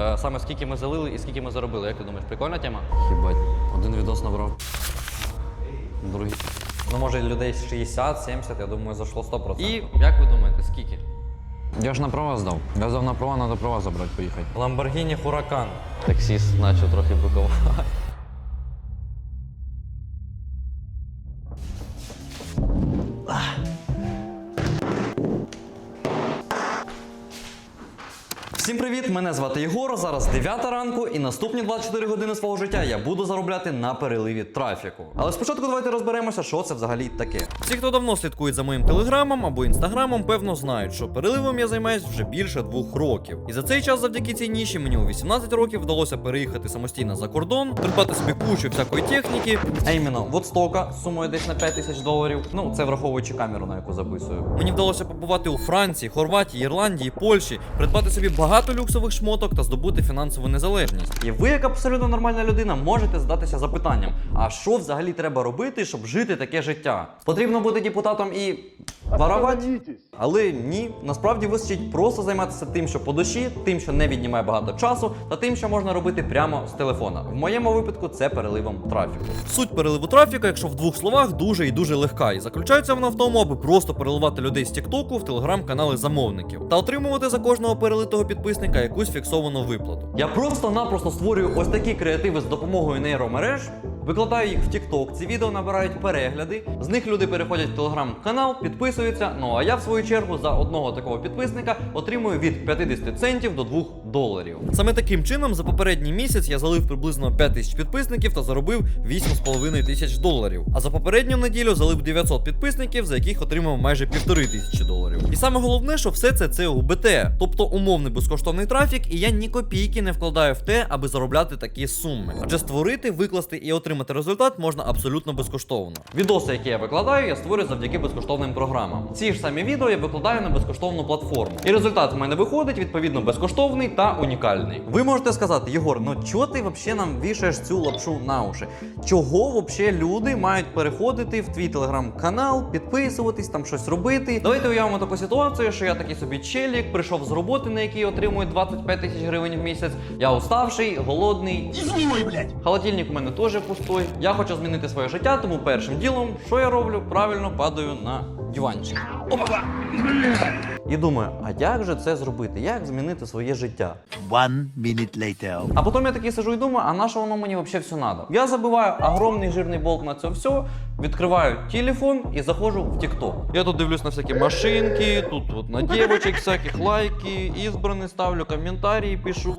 Е, саме скільки ми залили і скільки ми заробили. Як ти думаєш, прикольна тема? Хіба один відос набрав. Другий. Ну, може, людей 60-70, я думаю, зайшло 100%. І як ви думаєте, скільки? Я ж на права здав. Я здав на права, треба права забрати, поїхати. Lamborghini Huracan. Таксіст почав трохи бикувати. Зараз 9 ранку, і наступні 24 години свого життя я буду заробляти на переливі трафіку. Але спочатку давайте розберемося, що це взагалі таке. Всі, хто давно слідкують за моїм телеграмом або інстаграмом, певно знають, що переливом я займаюсь вже більше двох років. І за цей час, завдяки цій ніші, мені у 18 років вдалося переїхати самостійно за кордон, придбати собі кучу всякої техніки. А іменно, водстока з сумою десь на 5 тисяч доларів. Ну, це враховуючи камеру, на яку записую. Мені вдалося побувати у Франції, Хорватії, Ірландії, Польщі, придбати собі багато люксових шмоток та здобути фінансову незалежність. І ви, як абсолютно нормальна людина, можете задатися запитанням: а що взагалі треба робити, щоб жити таке життя? Потрібно бути депутатом і воровати? Але ні, насправді вистачить просто займатися тим, що по душі, тим, що не віднімає багато часу, та тим, що можна робити прямо з телефона. В моєму випадку це переливом трафіку. Суть переливу трафіка, якщо в двох словах, дуже і дуже легка. І заключається вона в тому, аби просто переливати людей з Тіктоку в телеграм-канали замовників та отримувати за кожного перелитого підписника якусь фіксовану виплату. Я просто-напросто створюю ось такі креативи з допомогою нейромереж. Викладаю їх в TikTok, ці відео набирають перегляди. З них люди переходять в телеграм-канал, підписуються. Ну а я в свою чергу за одного такого підписника отримую від 50 центів до 2 доларів. Саме таким чином за попередній місяць я залив приблизно 5 тисяч підписників та заробив 8,5 тисяч доларів. А за попередню неділю залив 900 підписників, за яких отримав майже півтори тисячі доларів. І саме головне, що все це це УБТ, тобто умовний безкоштовний трафік, і я ні копійки не вкладаю в те, аби заробляти такі суми. Адже створити, викласти і отримати результат можна абсолютно безкоштовно. Відоси, які я викладаю, я створюю завдяки безкоштовним програмам. Ці ж самі відео я викладаю на безкоштовну платформу. І результат в мене виходить відповідно безкоштовний та унікальний. Ви можете сказати, Єгор, ну чого ти взагалі нам вішаєш цю лапшу на уші? Чого взагалі люди мають переходити в твій телеграм-канал, підписуватись, там щось робити? Давайте уявимо таку ситуацію, що я такий собі челік, прийшов з роботи, на якій отримую 25 тисяч гривень в місяць. Я уставший, голодний. Извини, блядь. Холодильник у мене теж пустой. Я хочу змінити своє життя, тому першим ділом, що я роблю? Правильно падаю на диванчик. Опа. І думаю, а як же це зробити? Як змінити своє життя? One minute later. А потім я такий сижу і думаю, а на що воно мені взагалі все треба? Я забиваю огромний жирний болт на це все, відкриваю телефон і заходжу в TikTok. Я тут дивлюсь на всякі машинки, тут от на дівочок всяких лайки, ізбрані ставлю, коментарі пишу.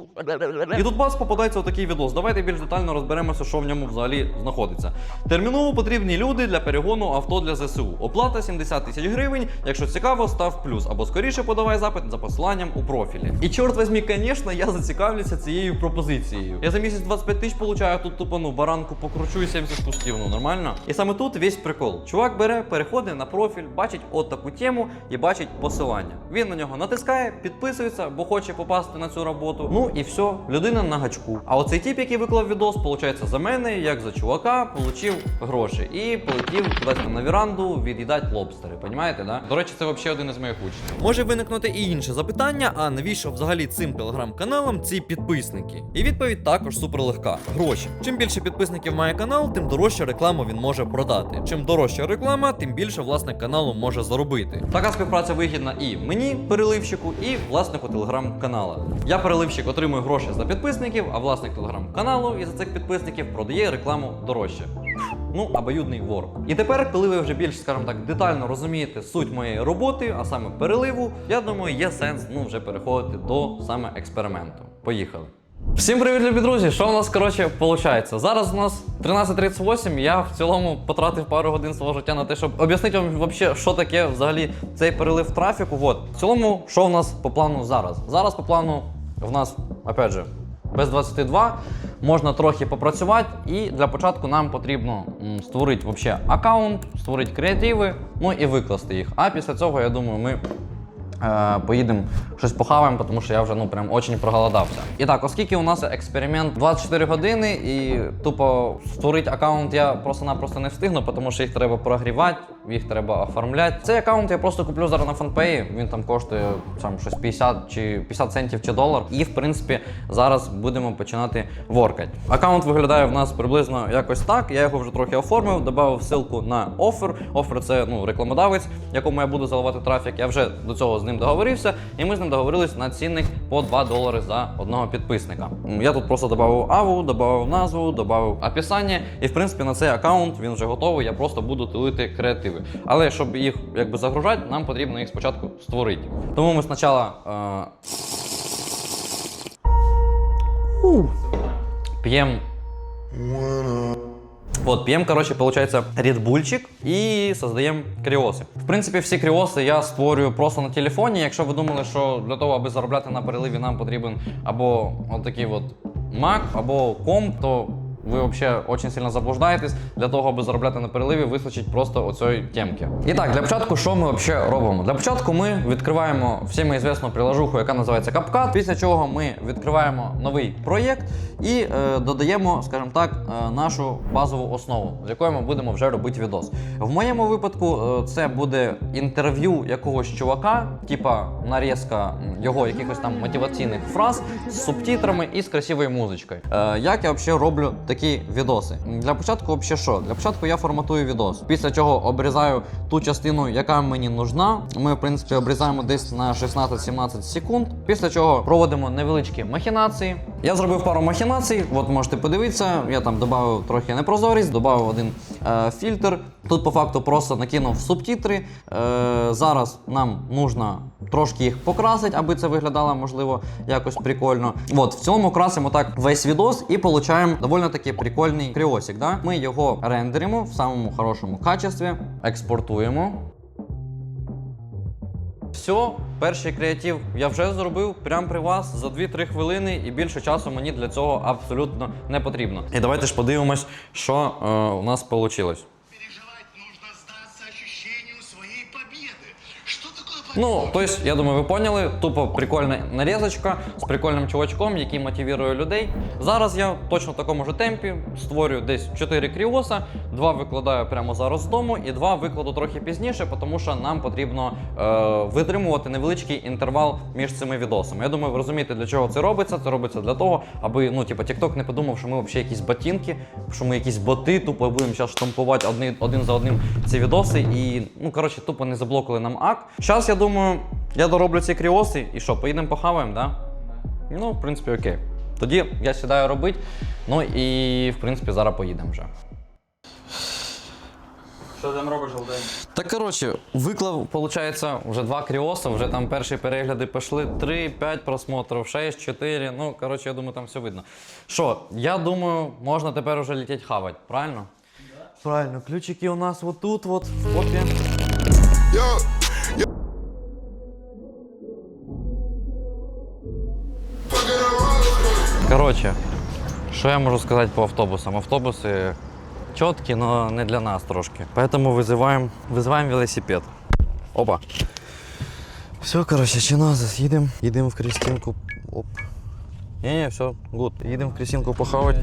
І тут бац попадається отакий відос. Давайте більш детально розберемося, що в ньому взагалі знаходиться. Терміново потрібні люди для перегону авто для ЗСУ. Оплата 70 тисяч гривень. Якщо цікаво, став плюс або скоріше подавай запит за посиланням у профілі. І чорт возьмі, звісно, я зацікавлюся цією пропозицією. Я за місяць 25 тисяч получаю, тут тупо ну баранку покручу і 70 пустів. Ну нормально. І саме тут весь прикол. Чувак бере, переходить на профіль, бачить от таку тему і бачить посилання. Він на нього натискає, підписується, бо хоче попасти на цю роботу. Ну і все, людина на гачку. А оцей тип, який виклав відос, виходить, за мене, як за чувака, получив гроші і полетів кудись на віранду від'їдати лобстери. Понімаєте, да? До речі, це взагалі один із моїх учнів. Може виникнути і інше запитання: а навіщо взагалі цим телеграм-каналам ці підписники? І відповідь також суперлегка: гроші. Чим більше підписників має канал, тим дорожче рекламу він може продати. Чим дорожча реклама, тим більше власник каналу може заробити. Така співпраця вигідна і мені, переливщику, і власнику телеграм-канала. Я переливщик отримую гроші за підписників, а власник телеграм-каналу і за цих підписників продає рекламу дорожче. Ну, обоюдний вор. І тепер, коли ви вже більш, скажімо так, детально розумієте суть моєї роботи, а саме переливу, я думаю, є сенс ну, вже переходити до саме експерименту. Поїхали. Всім привіт, любі друзі! Що у нас коротше виходить? Зараз у нас 13.38. Я в цілому потратив пару годин свого життя на те, щоб об'яснити вам вообще, що таке взагалі цей перелив трафіку. От. В цілому, що в нас по плану зараз? Зараз по плану в нас, опять же, без 22 можна трохи попрацювати, і для початку нам потрібно створити аккаунт, створити креативи, ну і викласти їх. А після цього, я думаю, ми поїдемо щось похаваємо, тому що я вже ну прям очень проголодався. І так, оскільки у нас експеримент 24 години, і тупо створити аккаунт я просто-напросто не встигну, тому що їх треба прогрівати, їх треба оформляти. Цей аккаунт я просто куплю зараз на фанпеї. Він там коштує там щось 50 чи 50 центів чи долар. І в принципі зараз будемо починати воркати. Аккаунт виглядає в нас приблизно якось так. Я його вже трохи оформив, додав ссылку на офер. Офер це ну рекламодавець, якому я буду заливати трафік. Я вже до цього з ним договорився, і ми з ним договорились на цінник по 2 долари за одного підписника. Я тут просто додав аву, додав назву, додав описання, і в принципі на цей аккаунт він вже готовий. Я просто буду тилити креативи. Але щоб їх якби загружати, нам потрібно їх спочатку створити. Тому ми спочатку е... п'ємо Вот, пьем, короче, получается, редбульчик і создаємо кріоси. В принципі, всі кріоси я створюю просто на телефоні. Якщо ви думали, що для того, аби заробляти на переливі, нам потрібен або отакий от Mac, або комп, то ви взагалі дуже сильно заблуждаєтесь. Для того, аби заробляти на переливі, вистачить просто оцієї темки. І так, для початку, що ми взагалі робимо? Для початку ми відкриваємо всім звісну приложуху, яка називається CapCut, після чого ми відкриваємо новий проєкт і е, додаємо, скажімо так, е, нашу базову основу, з якої ми будемо вже робити відос. В моєму випадку е, це буде інтерв'ю якогось чувака, типа нарізка його якихось там мотиваційних фраз з субтитрами і з красивою музичкою. Е, як я взагалі роблю відоси? Для початку, взагалі що? Для початку я форматую відос, після чого обрізаю ту частину, яка мені нужна. Ми, в принципі, обрізаємо десь на 16-17 секунд. Після чого проводимо невеличкі махінації. Я зробив пару махінацій, от можете подивитися. Я там додав трохи непрозорість, додав один е, фільтр. Тут по факту просто накинув субтитри. Е, зараз нам нужно трошки їх покрасити, аби це виглядало, можливо, якось прикольно. От, в цілому красимо так весь відос і получаємо доволі таки прикольний кріосик. Да? Ми його рендеримо в самому хорошому качестві, експортуємо. Все, перший креатив я вже зробив прямо при вас за 2-3 хвилини, і більше часу мені для цього абсолютно не потрібно. І давайте ж подивимось, що е, у нас вийшло. Ну, то есть, я думаю, ви поняли, тупо прикольна нарізочка з прикольним чувачком, який мотивує людей. Зараз я точно в такому ж темпі створюю десь 4 кріоса, два викладаю прямо зараз з дому, і два викладу трохи пізніше, тому що нам потрібно е, витримувати невеличкий інтервал між цими відосами. Я думаю, ви розумієте, для чого це робиться. Це робиться для того, аби ну, типу, TikTok не подумав, що ми взагалі якісь ботинки, що ми якісь боти, тупо будемо зараз штампувати одні, один за одним ці відоси. І, ну, коротше, тупо не заблокали нам ак. Зараз, я думаю, я дороблю ці кріоси і що, поїдемо похаваємо, да? Ну, в принципі, окей. Тоді я сідаю робити. Ну і в принципі зараз поїдемо вже. Що там робиш, Голден? Так коротше, виклав, виходить, вже два кріоса, вже там перші перегляди пішли, 3, 5 просмотрів, 6, 4. Ну, коротше, я думаю, там все видно. Що, я думаю, можна тепер вже летіти хавати, правильно? Правильно, ключики у нас вот тут, вот, в попі. Коротше, що я можу сказати по автобусам? Автобуси чіткі, але не для нас трошки. Поэтому визиваємо, визиваємо велосипед. Опа. Все, коротше, чи назад їдемо. Їдемо в Крістінку. Оп. Ні, ні, все, гуд. Їдемо в Крістінку похавати.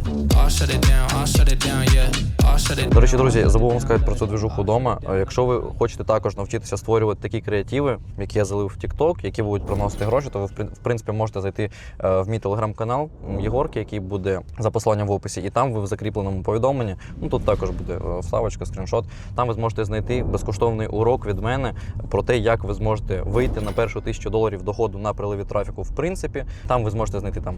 До речі, друзі, забув вам сказати про цю движуху вдома. Е, Якщо ви хочете також навчитися створювати такі креативи, які я залив в TikTok, які будуть приносити гроші, то ви в принципі можете зайти е, в мій телеграм-канал Єгорки, який буде за посиланням в описі, і там ви в закріпленому повідомленні. Ну тут також буде е, вставочка, скріншот. Там ви зможете знайти безкоштовний урок від мене про те, як ви зможете вийти на першу тисячу доларів доходу на приливі трафіку. В принципі, там ви зможете знайти там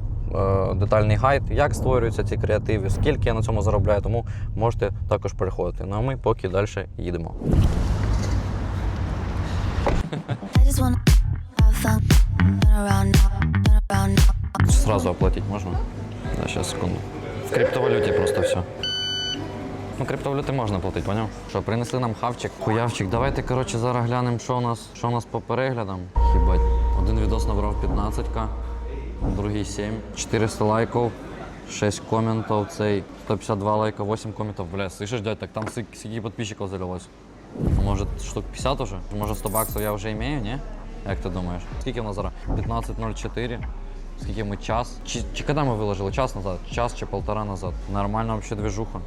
детальний гайд, як створюються ці креативи, скільки я на цьому заробляю. Тому можете також переходити. Ну а ми поки далі їдемо. Сразу оплатити можна? Да, зараз секунду. В криптовалюті просто все. Ну, криптовалюти можна платити, поняв? Що, принесли нам хавчик, хуявчик. Давайте, коротше, зараз глянемо, що у нас, що у нас по переглядам. Хібать. Один відос набрав 15к, другий 7, 400 лайків, 6 коментів, цей 152 лайка, 8 коментів. Бля, слышиш, дядь, так там скільки підписчиків залилось? А Може, штук 50 уже? Може 100 баксів я вже маю, ні? Як ти думаєш? Скільки в нас зараз? 15.04. Скільки ми час? Чи, чи коли ми виложили? Час назад? Час чи полтора назад? Нормальна взагалі движуха.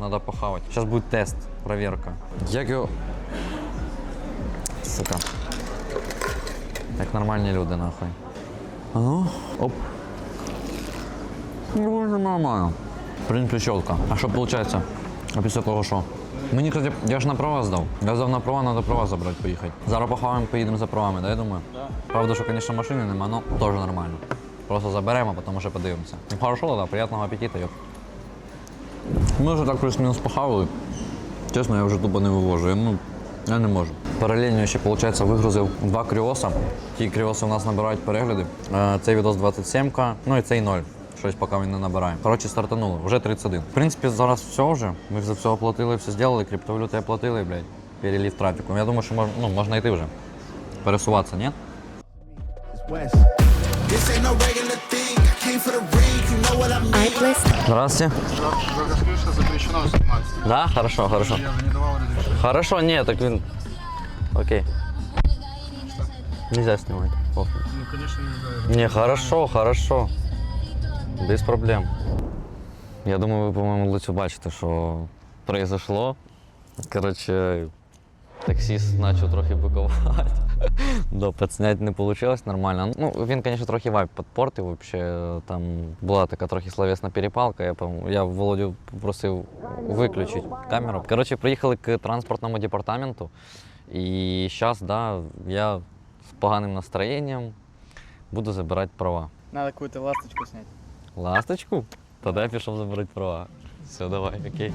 Надо похавати. Зараз буде тест, проверка. Як його. Сука. Як нормальні люди, нахуй. А ну, оп. Ну, вже нормально. В принципі. А що виходить? А після того що? Мені, кстати, я ж на права здав. Я здав на права, треба права забрати, поїхати. Зараз похаваємо, поїдемо за правами, да, я думаю? Да. Правда, що, звісно, машини нема, але теж нормально. Просто заберемо, а потім вже подивимося. Ну, хорошо, да, приятного апетиту, йоп. Ми вже так плюс-мінус похавали. Чесно, я вже тупо не вивожу. Я, ну, я не можу. Паралельно ще, виходить, вигрузив два кріоса. Ті кріоси у нас набирають перегляди. Е, Цей відос 27к, ну і цей 0. Щось поки він не набирає. Коротше, стартанули, вже 31. В принципі, зараз все вже. Ми за все оплатили, все зробили, криптовалюти оплатили, блядь. Перелів трафіку. Я думаю, що мож, ну, можна йти вже. Пересуватися, ні? Здравствуйте. Да, хорошо, хорошо. Хорошо, ні, так він. Окей. Нельзя снимать. Ну, конечно, не знаю. Не, хорошо, хорошо. Без проблем. Я думаю, ви, по-моєму, лицю бачите, що произошло. Коротше, таксіст почав трохи бикувати. Да, підсняти не вийшло нормально. Ну, він, звісно, трохи вайб підпортив. Вообще, там була така трохи словесна перепалка. Я, я Володю попросив виключити камеру. Коротше, приїхали к транспортному департаменту. І зараз, да, я з поганим настроєнням буду забирати права. Надо какую-то ласточку снять. Ласточку? Тоді я пішов забирати права. Все, давай, окей.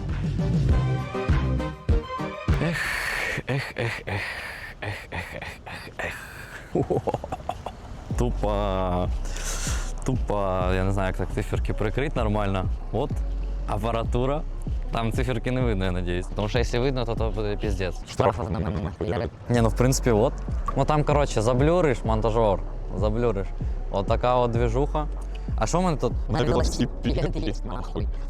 Ех, ех, ех, ех, ех, ех, ех, ех, ех. Тупо, тупо, я не знаю, як так циферки прикрити нормально. От апаратура. Там циферки не видно, я надеюсь. Потому что если видно, то то буде пиздец. Штраф. Не, ну в принципе, вот. Ну там, короче, заблюриш, монтажер. Заблюриш. Вот така от движуха. А що в мене тут?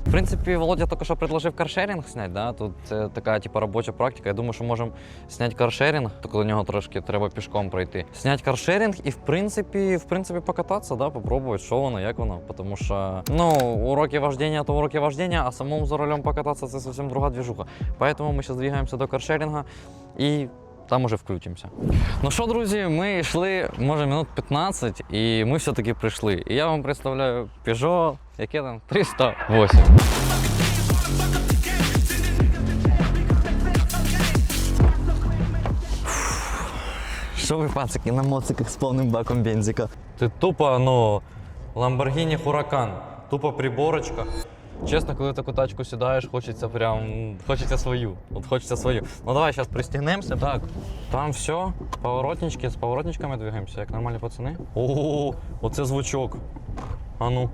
В принципі, Володя тільки що предложив каршеринг зняти, да? Тут це така типу, робоча практика. Я думаю, що можемо зняти каршеринг, тільки до нього трошки треба пішком пройти. Зняти каршеринг і в принципі, в принципі, покататися, да? попробувати, що воно, як воно. Тому що ну, уроки вождения то уроки вождения, а самому за рулем покататися це зовсім друга движуха. Поэтому ми зараз двигаємося до каршеринга і там уже включимося. Ну що, друзі, ми йшли, може, минут 15, і ми все-таки прийшли. І я вам представляю Peugeot, яке там 308. Що ви, пацики, на моциках з повним баком бензика? Ти тупо, ну, Lamborghini Huracan, тупо приборочка. Чесно, коли в таку тачку сідаєш, хочеться прям. Хочеться свою. От хочеться свою. Ну давай зараз пристігнемося. Так. Там все. Поворотнички, з поворотничками двигаємося, як нормальні пацани. Ого, оце звучок. А ну.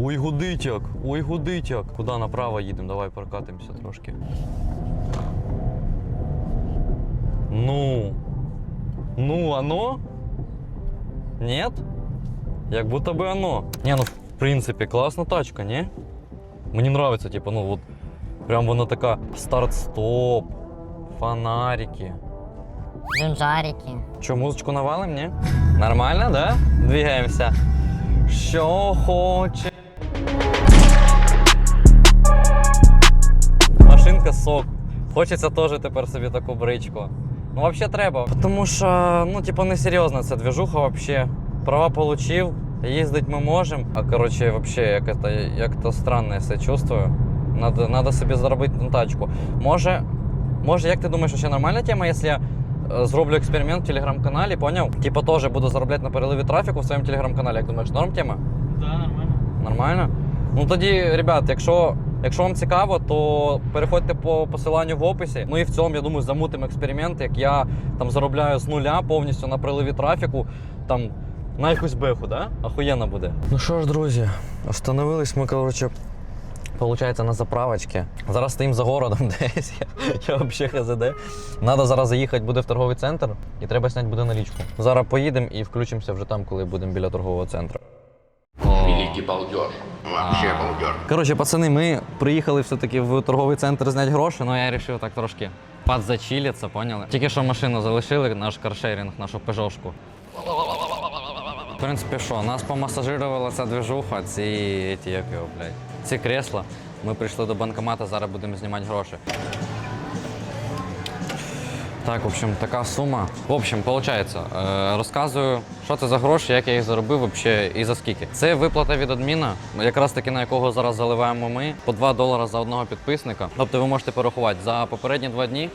Ой, гудить як, ой, гудить як. Куди направо їдемо? Давай прокатимося трошки. Ну. Ну, оно? Нет? Як будто бы оно. Не, ну в принципе, класна тачка, не? Мені нравится, типа, ну вот прям вона така старт-стоп, фонарики. Жимжарики. Че, музычку навалим, не? Нормально, да? Двигаемся. Що хоче. Машинка сок. Хочеться теж тепер собі таку бричку. Ну, взагалі треба. Тому що, ну, типу, несерйозна ця движуха вообще. Права получив, їздити ми можемо. А коротше, вообще, як это, як то странно я себе чувствую. Надо, надо собі заробити на тачку. Може, може, як ти думаєш, ще нормальна тема, якщо я зроблю експеримент в телеграм-каналі, поняв? Типа теж буду заробляти на переливі трафіку в своєму телеграм-каналі. Як думаєш, норм тема? Да, нормально. Нормально? Ну тоді, ребят, якщо, якщо вам цікаво, то переходьте по посиланню в описі. Ну і в цьому, я думаю, замутимо експеримент, як я там заробляю з нуля повністю на приливі трафіку, там на якусь беху, да? Охуєнно буде. Ну що ж, друзі, остановились ми, коротше. Получається на заправочці. Зараз стоїм за городом десь. Я, я взагалі хз. Надо зараз заїхати буде в торговий центр і треба зняти буде налічку. Зараз поїдемо і включимося вже там, коли будемо біля торгового центру. Великий балдеж. Вообще балдеж. Коротше, пацани, ми приїхали все-таки в торговий центр зняти гроші, але я вирішив так трошки подзачилитися, поняли? Тільки що машину залишили, наш каршеринг, нашу пежошку. В принципі, що, нас помасажирувала ця движуха, ці, ці як його, блядь, ці кресла. Ми прийшли до банкомата, зараз будемо знімати гроші. Так, в общем, така сума. В общем, виходить, е, розказую, що це за гроші, як я їх заробив вообще і за скільки. Це виплата від адміна, якраз таки на якого зараз заливаємо ми, по 2 долара за одного підписника. Тобто ви можете порахувати, за попередні два дні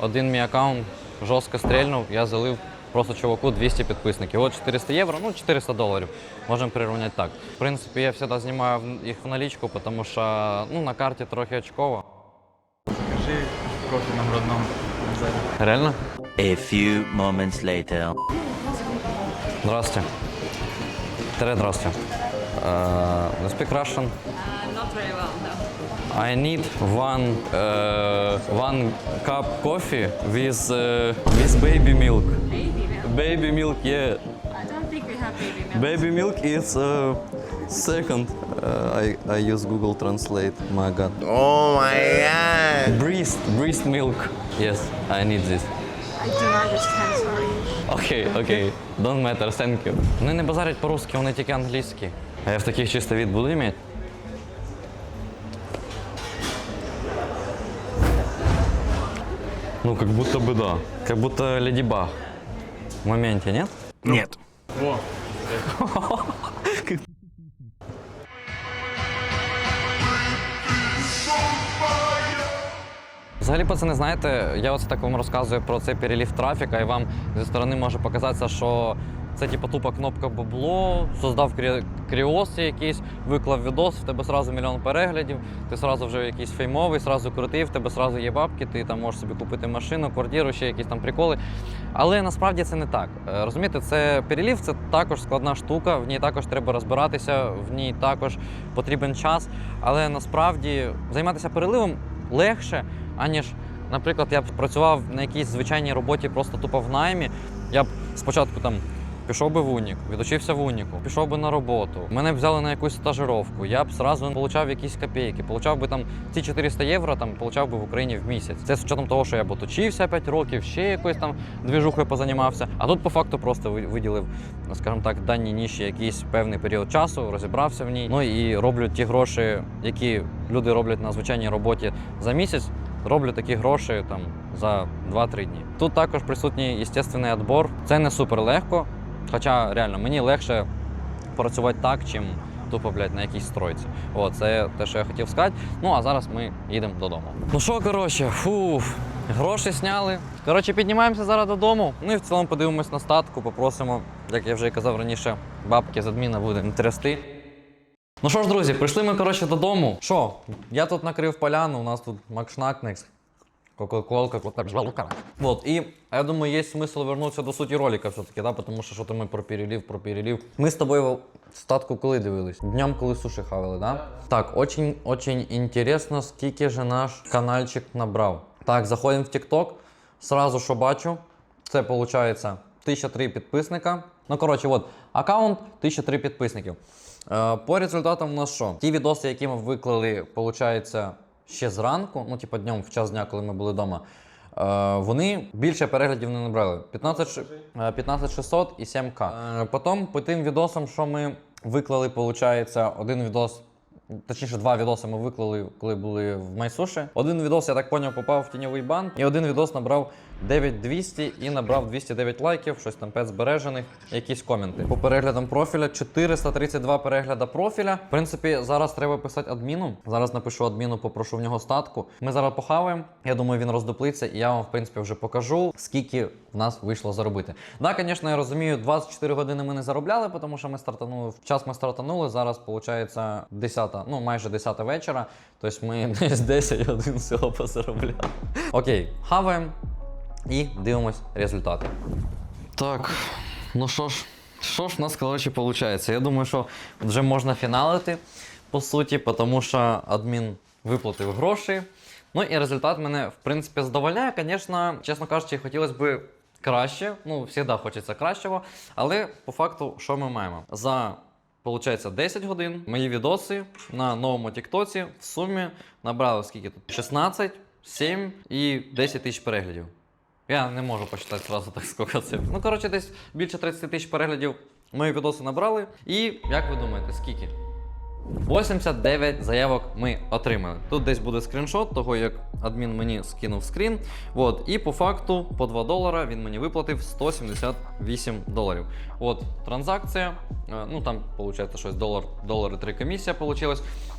один мій аккаунт жорстко стрільнув, я залив просто чуваку 200 підписників. От 400 євро, ну 400 доларів. Можемо прирівняти так. В принципі, я завжди знімаю їх в налічку, тому що ну, на карті трохи очково. Закажи кофе нам родному. Реально? A few moments later. Здрасте. Тере, здрасте. Uh, you speak Russian? Not very well, no. I need one uh, one cup coffee with uh, with baby milk. Baby milk. Baby milk, yeah. I don't think we have baby milk. Baby milk is uh, second. Uh, I I use Google Translate. My God. Oh my god. Breast breast milk. Yes, I need this. I don't understand, sorry. Окей, окей. Don't matter, thank you. Вони не базарять по-русски, вони тільки англійські. А я в таких чисто від буду мати? Ну, как будто бы да. Как будто Леди Баг. В моменте, нет? Нет. О. Взагалі, пацани, знаєте, я оце так вам розказую про цей перелів трафіка, і вам зі сторони може показатися, що це типу тупа кнопка бабло, создав крі- кріос якийсь, виклав відос, в тебе сразу мільйон переглядів, ти сразу вже якийсь феймовий, сразу крутий, в тебе сразу є бабки, ти там можеш собі купити машину, квартиру, ще якісь там приколи. Але насправді це не так. Е, Розумієте, це перелів це також складна штука, в ній також треба розбиратися, в ній також потрібен час. Але насправді займатися переливом легше, аніж, наприклад, я б працював на якійсь звичайній роботі просто тупо в наймі. Я б спочатку там. Пішов би в Унік, відучився в Уніку, пішов би на роботу. Мене б взяли на якусь стажировку. Я б зразу отримав якісь копійки. Получав би там ці 400 євро, там получав би в Україні в місяць. Це з учетом того, що я б отучився 5 років, ще якоюсь там двіжухою позанімався. А тут по факту просто ви- виділив, скажімо так, даній ніші якийсь певний період часу, розібрався в ній. Ну і роблю ті гроші, які люди роблять на звичайній роботі за місяць. Роблю такі гроші там за 2-3 дні. Тут також присутній естественний відбор. Це не супер легко. Хоча реально мені легше працювати так, чим тупо, блядь, на якійсь стройці. О, це те, що я хотів сказати. Ну а зараз ми їдемо додому. Ну що, коротше, фуф, гроші сняли. Коротше, піднімаємося зараз додому. Ну і в цілому подивимось на статку, попросимо, як я вже і казав раніше, бабки з адміна будемо трясти. Ну що ж, друзі, прийшли ми коротше додому. Що? Я тут накрив поляну, у нас тут Макшнакнекс. Кока-колка, кока Вот, и я думаю, есть смысл вернуться до суті ролика все-таки, да, потому що що то ми про перелив, про перелив. Ми з тобою статку коли дивились? Днем, коли суші хавали, да? Так, очень, очень интересно, скільки же наш каналчик набрав. Так, заходимо в TikTok, сразу що бачу, це виходить 1003 підписника. Ну, коротше, от, аккаунт 1003 підписників. Е, по результатам у нас що? Ті відоси, які ми виклали, виходить, ще зранку, ну, типу днем в час дня, коли ми були вдома. Е, вони більше переглядів не набрали. 15, ши- е, 15600 і 7К. Е, потім по тим відосам, що ми виклали, виходить, один відос. Точніше, два відоси ми виклали, коли були в Майсуші. Один відос, я так поняв, попав в тіньовий бан, і один відос набрав 9200 і набрав 209 лайків, щось там 5 збережених, якісь коменти. По переглядам профіля 432 перегляда профіля. В принципі, зараз треба писати адміну. Зараз напишу адміну, попрошу в нього статку. Ми зараз похаваємо. Я думаю, він роздуплиться, і я вам, в принципі, вже покажу, скільки в нас вийшло заробити. Да, звісно, я розумію, 24 години ми не заробляли, тому що ми стартанули. В час ми стартанули. Зараз виходить 10, ну майже 10 вечора. Тобто ми десь 10 годин всього позаробляли. Окей, хаваємо і дивимось результати. Так, ну що ж, що ж в нас, коротше, виходить? Я думаю, що вже можна фіналити, по суті, тому що адмін виплатив гроші. Ну і результат мене, в принципі, задовольняє. Звісно, чесно кажучи, хотілося б краще. Ну, завжди хочеться кращого. Але по факту, що ми маємо? За Получається 10 годин. Мої відоси на новому Тіктоці в сумі набрали скільки тут? 16, 7 і 10 тисяч переглядів. Я не можу посчитати зразу так скільки це. Ну, коротше, десь більше 30 тисяч переглядів мої відоси набрали. І як ви думаєте, скільки? 89 заявок ми отримали. Тут десь буде скріншот того, як адмін мені скинув скрін. От, і по факту по 2 долара він мені виплатив 178 доларів. От транзакція. е, Ну там виходить щось долар, долари 3 комісія вийшла.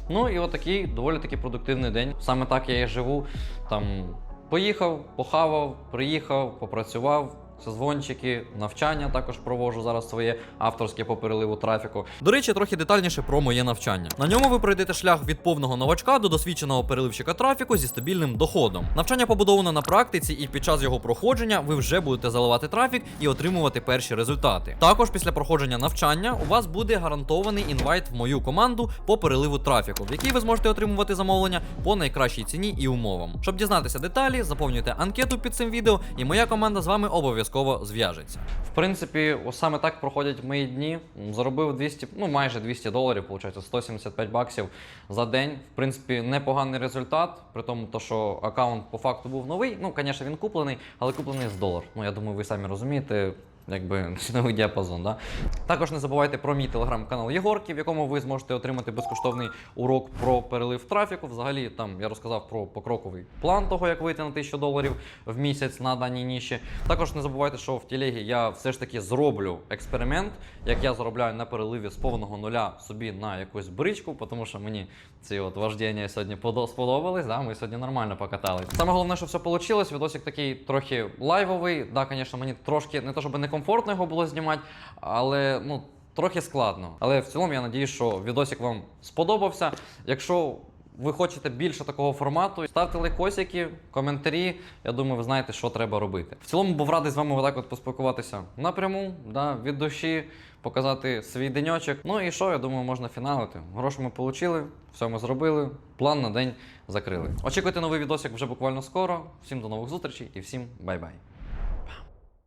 Ну і отакий доволі таки продуктивний день. Саме так я і живу. Там поїхав, похавав, приїхав, попрацював. Созвончики, навчання також проводжу зараз своє авторське по переливу трафіку. До речі, трохи детальніше про моє навчання. На ньому ви пройдете шлях від повного новачка до досвідченого переливщика трафіку зі стабільним доходом. Навчання побудовано на практиці, і під час його проходження ви вже будете заливати трафік і отримувати перші результати. Також після проходження навчання у вас буде гарантований інвайт в мою команду по переливу трафіку, в якій ви зможете отримувати замовлення по найкращій ціні і умовам. Щоб дізнатися деталі, заповнюйте анкету під цим відео, і моя команда з вами обов'язково зв'яжеться. В принципі, саме так проходять мої дні. Заробив 200, ну майже 200 доларів, виходить, 175 баксів за день. В принципі, непоганий результат, при тому, то, що аккаунт по факту був новий. Ну, звісно, він куплений, але куплений з долар. Ну, я думаю, ви самі розумієте. Якби ціновий діапазон, да? Також не забувайте про мій телеграм-канал Єгорки, в якому ви зможете отримати безкоштовний урок про перелив трафіку. Взагалі, там я розказав про покроковий план того, як вийти на 1000 доларів в місяць на даній ніші. Також не забувайте, що в тілегі я все ж таки зроблю експеримент, як я заробляю на переливі з повного нуля собі на якусь бричку, тому що мені ці от вождіння сьогодні сподобались. Да? Ми сьогодні нормально покатались. Саме головне, що все вийшло. Відосик такий трохи лайвовий. Да, звісно, мені трошки не то, щоб некомфортно його було знімати, але ну. Трохи складно. Але в цілому я надію, що відосик вам сподобався. Якщо ви хочете більше такого формату, ставте лайкосики, коментарі. Я думаю, ви знаєте, що треба робити. В цілому був радий з вами отак от поспілкуватися напряму, да, від душі, показати свій деньочок. Ну і що, я думаю, можна фіналити. Гроші ми отримали, все ми зробили, план на день закрили. Очікуйте новий відосик вже буквально скоро. Всім до нових зустрічей і всім бай-бай.